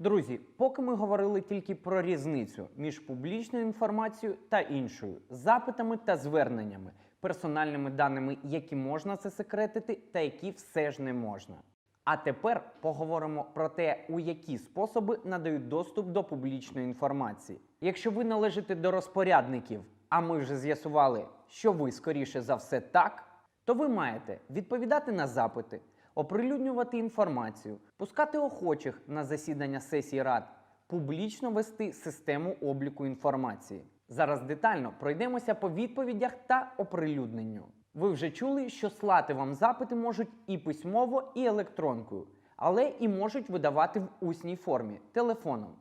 Друзі, поки ми говорили тільки про різницю між публічною інформацією та іншою, запитами та зверненнями, персональними даними, які можна засекретити, та які все ж не можна. А тепер поговоримо про те, у які способи надають доступ до публічної інформації. Якщо ви належите до розпорядників, а ми вже з'ясували, що ви скоріше за все так, то ви маєте відповідати на запити, оприлюднювати інформацію, пускати охочих на засідання сесій рад, публічно вести систему обліку інформації. Зараз детально пройдемося по відповідях та оприлюдненню. Ви вже чули, що слати вам запити можуть і письмово, і електронкою, але і можуть видавати в усній формі телефоном.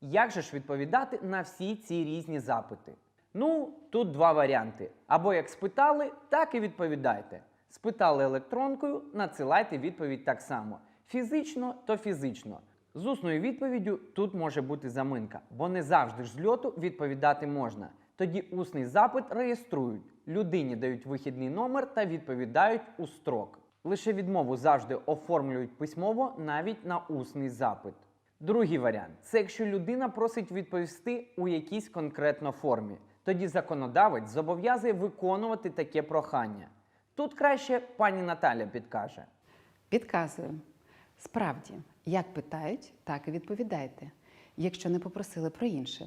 Як же ж відповідати на всі ці різні запити? Ну, тут два варіанти. Або як спитали, так і відповідайте. Спитали електронкою, надсилайте відповідь так само. Фізично то фізично. З усною відповіддю тут може бути заминка, бо не завжди ж з льоту відповідати можна. Тоді усний запит реєструють, людині дають вихідний номер та відповідають у строк. Лише відмову завжди оформлюють письмово навіть на усний запит. Другий варіант це якщо людина просить відповісти у якійсь конкретно формі. Тоді законодавець зобов'язує виконувати таке прохання. Тут краще пані Наталя підкаже. Підказую. Справді, як питають, так і відповідайте, якщо не попросили про інше.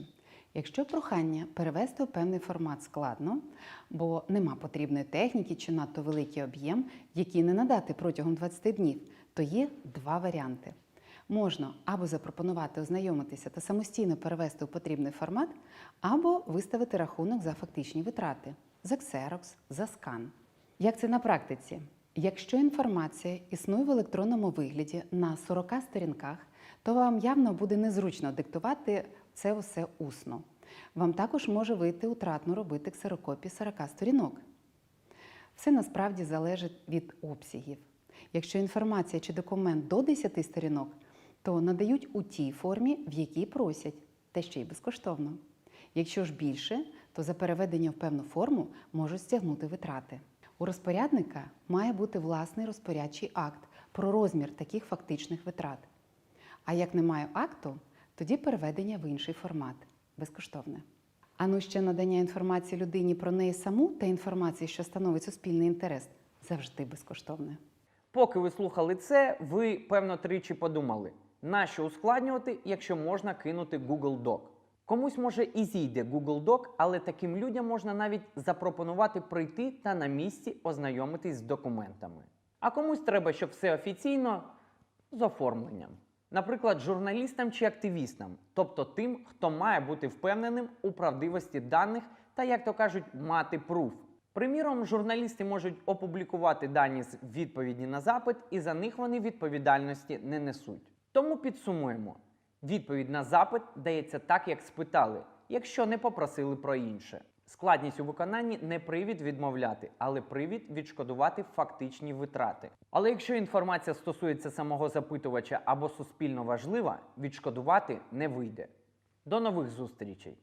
Якщо прохання перевести у певний формат складно, бо нема потрібної техніки чи надто великий об'єм, який не надати протягом 20 днів, то є два варіанти. Можна або запропонувати ознайомитися та самостійно перевести у потрібний формат, або виставити рахунок за фактичні витрати за ксерокс, за скан. Як це на практиці? Якщо інформація існує в електронному вигляді на 40 сторінках, то вам явно буде незручно диктувати це усе усно. Вам також може вийти утратно робити ксерокопії 40 сторінок. Все насправді залежить від обсягів. Якщо інформація чи документ до 10 сторінок, то надають у тій формі, в якій просять, та ще й безкоштовно. Якщо ж більше, то за переведення в певну форму можуть стягнути витрати. У розпорядника має бути власний розпорядчий акт про розмір таких фактичних витрат. А як немає акту, тоді переведення в інший формат безкоштовне. А ну ще надання інформації людині про неї саму та інформації, що становить суспільний інтерес, завжди безкоштовне. Поки ви слухали це, ви певно тричі подумали, нащо ускладнювати, якщо можна кинути Google Doc. Комусь може і зійде Google Doc, але таким людям можна навіть запропонувати прийти та на місці ознайомитись з документами. А комусь треба, щоб все офіційно з оформленням. Наприклад, журналістам чи активістам, тобто тим, хто має бути впевненим у правдивості даних та, як то кажуть, мати пруф. Приміром, журналісти можуть опублікувати дані з відповіді на запит, і за них вони відповідальності не несуть. Тому підсумуємо: відповідь на запит дається так, як спитали, якщо не попросили про інше. Складність у виконанні не привід відмовляти, але привід відшкодувати фактичні витрати. Але якщо інформація стосується самого запитувача або суспільно важлива, відшкодувати не вийде. До нових зустрічей!